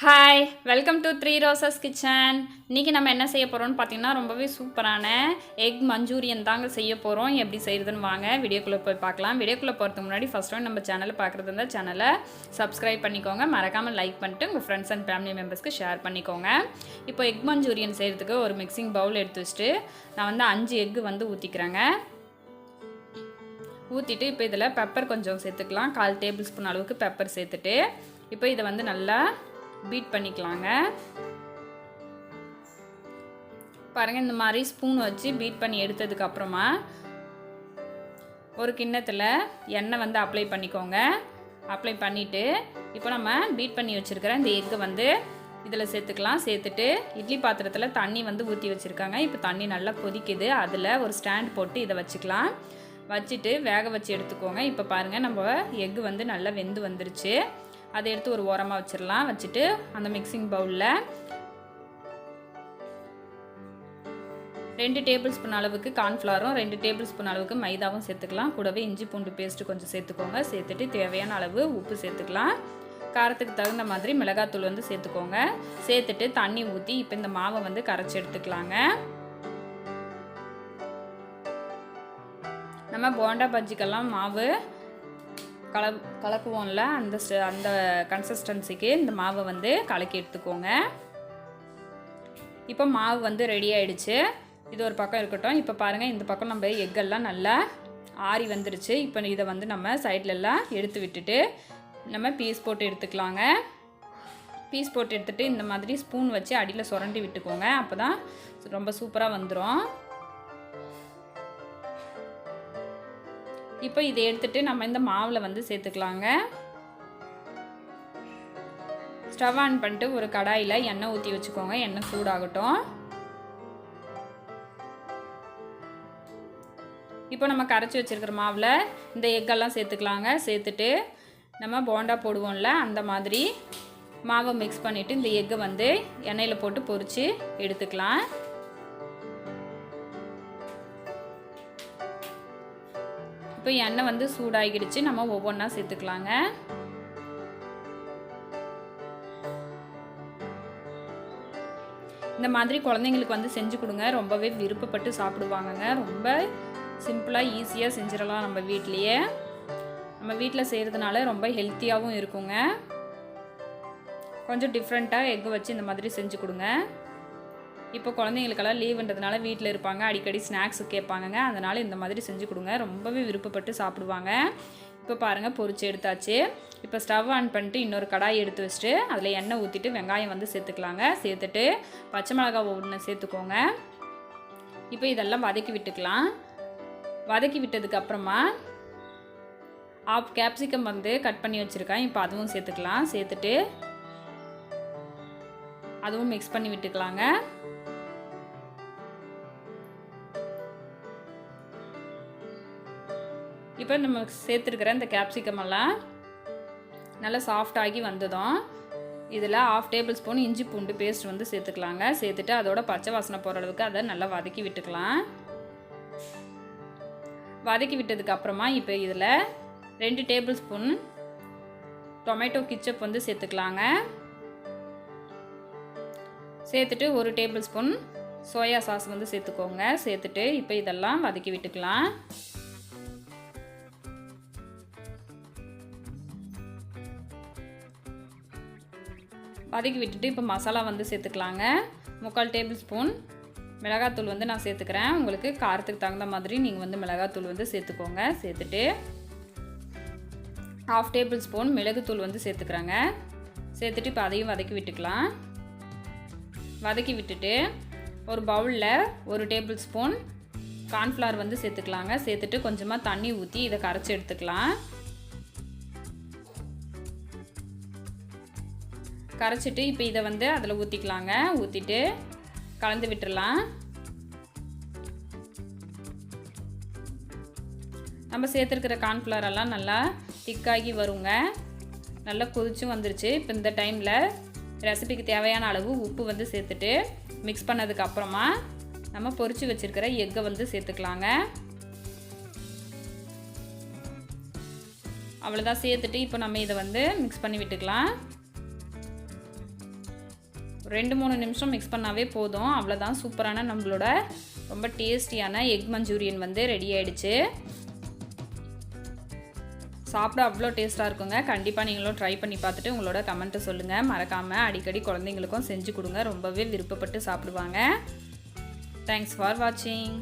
Hi welcome to three roses kitchen இன்றைக்கி நம்ம என்ன செய்ய போகிறோம்னு பார்த்தீங்கன்னா ரொம்பவே சூப்பரான எக் மஞ்சூரியன் தாங்க செய்ய போகிறோம் எப்படி செய்கிறதுன்னு வாங்க வீடியோக்குள்ளே போய் பார்க்கலாம். வீடியோக்குள்ளே போகிறதுக்கு முன்னாடி ஃபஸ்ட் டைம் நம்ம சேனலை பார்க்குறது இருந்தால் சேனலை சப்ஸ்கிரைப் பண்ணிக்கோங்க. மறக்காமல் லைக் பண்ணிட்டு உங்கள் ஃப்ரெண்ட்ஸ் அண்ட் ஃபேமிலி மெம்பர்ஸ்க்கு ஷேர் பண்ணிக்கோங்க. இப்போ எக் மஞ்சூரியன் செய்கிறதுக்கு ஒரு மிக்சிங் பவுல் எடுத்து வச்சுட்டு நான் வந்து அஞ்சு எக்கு வந்து ஊற்றிக்கிறேங்க ஊற்றிட்டு இப்போ இதில் பெப்பர் கொஞ்சம் சேர்த்துக்கலாம். கால் டேபிள் ஸ்பூன் அளவுக்கு பெப்பர் சேர்த்துட்டு இப்போ இதை வந்து நல்லா பீட் பண்ணிக்கலாங்க. பாருங்கள் இந்த மாதிரி ஸ்பூன் வச்சு பீட் பண்ணி எடுத்ததுக்கப்புறமா ஒரு கிண்ணத்தில் எண்ணெய் வந்து அப்ளை பண்ணிக்கோங்க. அப்ளை பண்ணிவிட்டு இப்போ நம்ம பீட் பண்ணி வச்சுருக்கிற இந்த எக்கை வந்து இதில் சேர்த்துக்கலாம். சேர்த்துட்டு இட்லி பாத்திரத்தில் தண்ணி வந்து ஊற்றி வச்சுருக்காங்க. இப்போ தண்ணி நல்லா கொதிக்குது. அதில் ஒரு ஸ்டாண்ட் போட்டு இதை வச்சுக்கலாம். வச்சுட்டு வேக வச்சு எடுத்துக்கோங்க. இப்போ பாருங்கள் நம்ம எக்கு வந்து நல்லா வெந்து வந்துருச்சு. அதை எடுத்து ஒரு ஓரமாக வச்சிடலாம் வச்சுட்டு அந்த மிக்சிங் பவுலில் ரெண்டு டேபிள் ஸ்பூன் அளவுக்கு கார்ன்ஃப்ளாரும் ரெண்டு டேபிள் ஸ்பூன் அளவுக்கு மைதாவும் சேர்த்துக்கலாம். கூடவே இஞ்சி பூண்டு பேஸ்ட்டு கொஞ்சம் சேர்த்துக்கோங்க. சேர்த்துட்டு தேவையான அளவு உப்பு சேர்த்துக்கலாம். காரத்துக்கு தகுந்த மாதிரி மிளகாத்தூள் வந்து சேர்த்துக்கோங்க. சேர்த்துட்டு தண்ணி ஊற்றி இப்போ இந்த மாவை வந்து கரைச்சி எடுத்துக்கலாங்க. நம்ம போண்டா பஜ்ஜிக்கெல்லாம் மாவு கல கலக்குவோம்ல அந்த அந்த கன்சிஸ்டன்சிக்கு இந்த மாவை வந்து கலக்கி எடுத்துக்கோங்க. இப்போ மாவு வந்து ரெடி ஆயிடுச்சு. இது ஒரு பக்கம் இருக்கட்டும். இப்போ பாருங்கள் இந்த பக்கம் நம்ம எக்கெல்லாம் நல்லா ஆறி வந்துருச்சு. இப்போ இதை வந்து நம்ம சைட்லெல்லாம் எடுத்து விட்டுட்டு நம்ம பீஸ் போட்டு எடுத்துக்கலாங்க. பீஸ் போட்டு எடுத்துகிட்டு இந்த மாதிரி ஸ்பூன் வச்சு அடியில் சுரண்டி விட்டுக்கோங்க. அப்போ தான் ரொம்ப சூப்பராக வந்துடும் இப்போ இதை எடுத்துகிட்டு நம்ம இந்த மாவில் வந்து சேர்த்துக்கலாங்க. ஸ்டவ் ஆன் பண்ணிட்டு ஒரு கடாயில் எண்ணெய் ஊற்றி வச்சுக்கோங்க. எண்ணெய் சூடாகட்டும். இப்போ நம்ம கரைச்சி வச்சுருக்கிற மாவில் இந்த எக்கெல்லாம் சேர்த்துக்கலாங்க. சேர்த்துட்டு நம்ம போண்டா போடுவோம்ல அந்த மாதிரி மாவை மிக்ஸ் பண்ணிவிட்டு இந்த எக்கை வந்து எண்ணெயில் போட்டு பொரித்து எடுத்துக்கலாம். இப்போ எண்ணெய் வந்து சூடாகிடுச்சு நம்ம ஒவ்வொன்றா சேர்த்துக்கலாங்க. இந்த மாதிரி குழந்தைங்களுக்கு வந்து செஞ்சு கொடுங்க. ரொம்பவே விருப்பப்பட்டு சாப்பிடுவாங்கங்க. ரொம்ப சிம்பிளாக ஈஸியாக செஞ்சிடலாம் நம்ம வீட்லேயே. நம்ம வீட்டில் செய்கிறதுனால ரொம்ப ஹெல்த்தியாகவும் இருக்குங்க. கொஞ்சம் டிஃப்ரெண்ட்டாக எக் வச்சு இந்த மாதிரி செஞ்சு கொடுங்க. இப்போ குழந்தைங்களுக்கெல்லாம் லீவுன்றதுனால வீட்டில் இருப்பாங்க அடிக்கடி ஸ்நாக்ஸ் கேட்பாங்கங்க. அதனால் இந்த மாதிரி செஞ்சு கொடுங்க. ரொம்பவே விருப்பப்பட்டு சாப்பிடுவாங்க. இப்போ பாருங்கள் பொரிச்சு எடுத்தாச்சு. இப்போ ஸ்டவ் ஆன் பண்ணிட்டு இன்னொரு கடாய் எடுத்து வச்சுட்டு அதில் எண்ணெய் ஊற்றிட்டு வெங்காயம் வந்து சேர்த்துக்கலாங்க. சேர்த்துட்டு பச்சை மிளகாய் ஒன்று சேர்த்துக்கோங்க. இப்போ இதெல்லாம் வதக்கி விட்டுக்கலாம். வதக்கி விட்டதுக்கு அப்புறமா ஆஃப் கேப்சிகம் வந்து கட் பண்ணி வச்சுருக்கேன். இப்போ அதுவும் சேர்த்துக்கலாம். சேர்த்துட்டு அதுவும் மிக்ஸ் பண்ணி விட்டுக்கலாங்க. இப்போ நம்ம சேர்த்துருக்கிற இந்த கேப்சிகம் எல்லாம் நல்லா சாஃப்டாகி வந்ததும் இதில் ஆஃப் டேபிள் ஸ்பூன் இஞ்சி பூண்டு பேஸ்ட் வந்து சேர்த்துக்கலாங்க. சேர்த்துட்டு அதோட பச்சை வாசனை போகிற அளவுக்கு அதை நல்லா வதக்கி விட்டுக்கலாம். வதக்கி விட்டதுக்கு அப்புறமா இப்போ இதில் ரெண்டு டேபிள் ஸ்பூன் டொமேட்டோ கிச்சப் வந்து சேர்த்துக்கலாங்க. சேர்த்துட்டு ஒரு டேபிள் ஸ்பூன் சோயா சாஸ் வந்து சேர்த்துக்கோங்க. சேர்த்துட்டு இப்போ இதெல்லாம் வதக்கி விட்டுக்கலாம். வதக்கி விட்டுட்டு இப்போ மசாலா வந்து சேர்த்துக்கலாங்க. முக்கால் டேபிள் ஸ்பூன் மிளகாத்தூள் வந்து நான் சேர்த்துக்கிறேன். உங்களுக்கு காரத்துக்கு தகுந்த மாதிரி நீங்கள் வந்து மிளகாத்தூள் வந்து சேர்த்துக்கோங்க. சேர்த்துட்டு ஹாஃப் டேபிள் ஸ்பூன் மிளகுத்தூள் வந்து சேர்த்துக்கிறேங்க. சேர்த்துட்டு இப்போ அதையும் வதக்கி விட்டுக்கலாம். வதக்கி விட்டுட்டு ஒரு பவுலில் ஒரு டேபிள் ஸ்பூன் கார்ன்ஃப்ளவர் வந்து சேர்த்துக்கலாங்க. சேர்த்துட்டு கொஞ்சமாக தண்ணி ஊற்றி இதை கரைச்சி எடுத்துக்கலாம். கரைச்சிட்டு இப்போ இதை வந்து அதில் ஊற்றிக்கலாங்க ஊற்றிட்டு கலந்து விட்டுடலாம் நம்ம சேர்த்துருக்கிற கார்ன்ஃப்ளவர் எல்லாம் நல்லா திக்காகி வருங்க. நல்லா கொதிச்சும் வந்துருச்சு. இப்போ இந்த டைமில் ரெசிபிக்கு தேவையான அளவு உப்பு வந்து சேர்த்துட்டு மிக்ஸ் பண்ணதுக்கு அப்புறமா நம்ம பொறிச்சு வச்சுருக்கிற எக்கை வந்து சேர்த்துக்கலாங்க. அவ்வளோதான் சேர்த்துட்டு இப்போ நம்ம இதை வந்து மிக்ஸ் பண்ணி விட்டுக்கலாம். ரெண்டு மூணு நிமிஷம் மிக்ஸ் பண்ணாவே போதும். அவ்வளோதான் சூப்பரான நம்மளோட ரொம்ப டேஸ்டியான எக் மஞ்சூரியன் வந்து ரெடி ஆயிடுச்சு. சாப்பிட அவ்வளோ டேஸ்ட்டாக இருக்குங்க. கண்டிப்பாக நீங்களும் ட்ரை பண்ணி பார்த்துட்டு உங்களோட கமெண்ட்டை சொல்லுங்கள் மறக்காமல் அடிக்கடி குழந்தைங்களுக்கும் செஞ்சு கொடுங்க. ரொம்பவே விருப்பப்பட்டு சாப்பிடுவாங்க. தேங்க்ஸ் ஃபார் வாட்சிங்